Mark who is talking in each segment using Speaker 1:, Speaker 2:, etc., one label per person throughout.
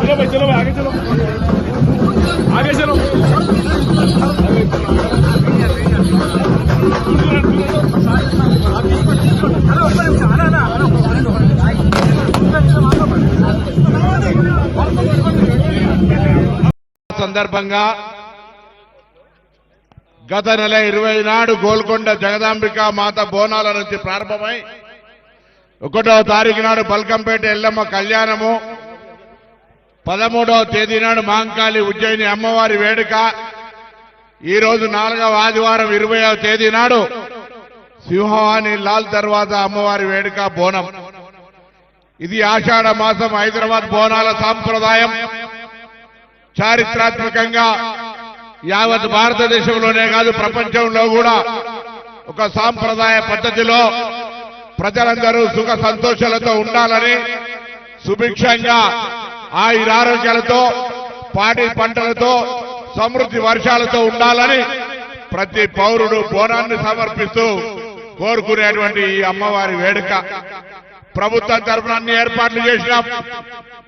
Speaker 1: चलो भाई चलो भाई आगे चलो आगे चलो
Speaker 2: సందర్భంగా గత నెల ఇరవై నాడు గోల్కొండ జగదాంబిక మాత బోనాల నుంచి ప్రారంభమై ఒకటవ తారీఖు నాడు బల్కంపేట ఎల్లమ్మ కళ్యాణము. పదమూడవ తేదీ నాడు మాంకాళి ఉజ్జయిని అమ్మవారి వేడుక. ఈరోజు నాలుగవ ఆదివారం ఇరవయవ తేదీ నాడు సింహవాణి లాల్ దర్వాజా అమ్మవారి వేడుక బోనం. ఇది ఆషాఢ మాసం హైదరాబాద్ బోనాల సాంప్రదాయం. చారిత్రాత్మకంగా యావత్ భారతదేశంలోనే కాదు ప్రపంచంలో కూడా ఒక సాంప్రదాయ పద్ధతిలో ప్రజలందరూ సుఖ సంతోషాలతో ఉండాలని సుభిక్షంగా ఆయురారోగ్యాలతో పాడి పంటలతో సమృద్ధి వర్షాలతో ఉండాలని ప్రతి పౌరుడు బోనాన్ని సమర్పిస్తూ కోరుకునేటువంటి ఈ అమ్మవారి వేడుక. ప్రభుత్వం తరఫున అన్ని ఏర్పాట్లు చేసినాం.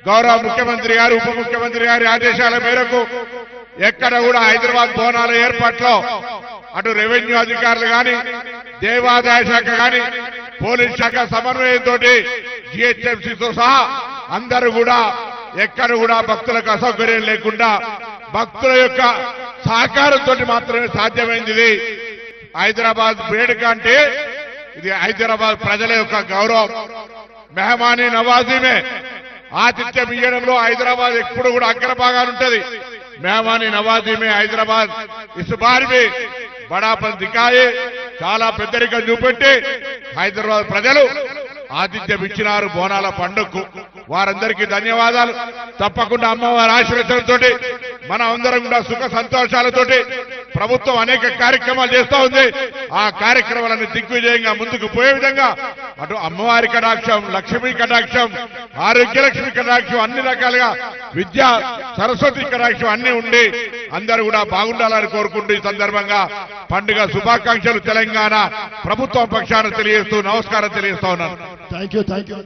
Speaker 2: గౌరవ ముఖ్యమంత్రి గారు ఉప ముఖ్యమంత్రి గారి ఆదేశాల మేరకు ఎక్కడ కూడా హైదరాబాద్ బోనాల ఏర్పాట్లో అటు రెవెన్యూ అధికారులు కానీ దేవాదాయ శాఖ కానీ పోలీస్ శాఖ సమన్వయంతో జిహెచ్ఎంసీతో సహా అందరూ కూడా ఎక్కడ కూడా భక్తులకు అసౌకర్యం లేకుండా భక్తుల యొక్క సహకారంతో మాత్రమే సాధ్యమైంది. హైదరాబాద్ వేడుక అంటే ఇది హైదరాబాద్ ప్రజల యొక్క గౌరవం. మెహమానీ నవాజీమే ఆతిథ్యం ఇవ్వడంలో హైదరాబాద్ ఎప్పుడు కూడా అగ్రభాగాలు ఉంటుంది. మెహమానీ నవాజీమే హైదరాబాద్. ఇస్ బడాపల్ भी బడాపన్ దికాయే చాలా పెద్దరికం చూపెట్టి హైదరాబాద్ ప్రజలు ఆతిథ్యం ఇచ్చినారు బోనాల పండుగకు. వారందరికీ ధన్యవాదాలు. తప్పకుండా అమ్మవారి ఆశీర్వచనంతో మన అందరం కూడా సుఖ సంతోషాలతోటి ప్రభుత్వం అనేక కార్యక్రమాలు చేస్తూ ఉంది. ఆ కార్యక్రమాలను దిగ్విజయంగా ముందుకు పోయే విధంగా అటు అమ్మవారి కటాక్షం లక్ష్మీ కటాక్షం ఆరోగ్యలక్ష్మి కటాక్షం అన్ని రకాలుగా విద్య సరస్వతి కటాక్షం అన్ని ఉండి అందరూ కూడా బాగుండాలని కోరుకుంటూ ఈ సందర్భంగా పండుగ శుభాకాంక్షలు తెలంగాణ ప్రభుత్వం పక్షాన తెలియజేస్తూ నమస్కారం తెలియజేస్తా ఉన్నాను.
Speaker 3: Thank you thank you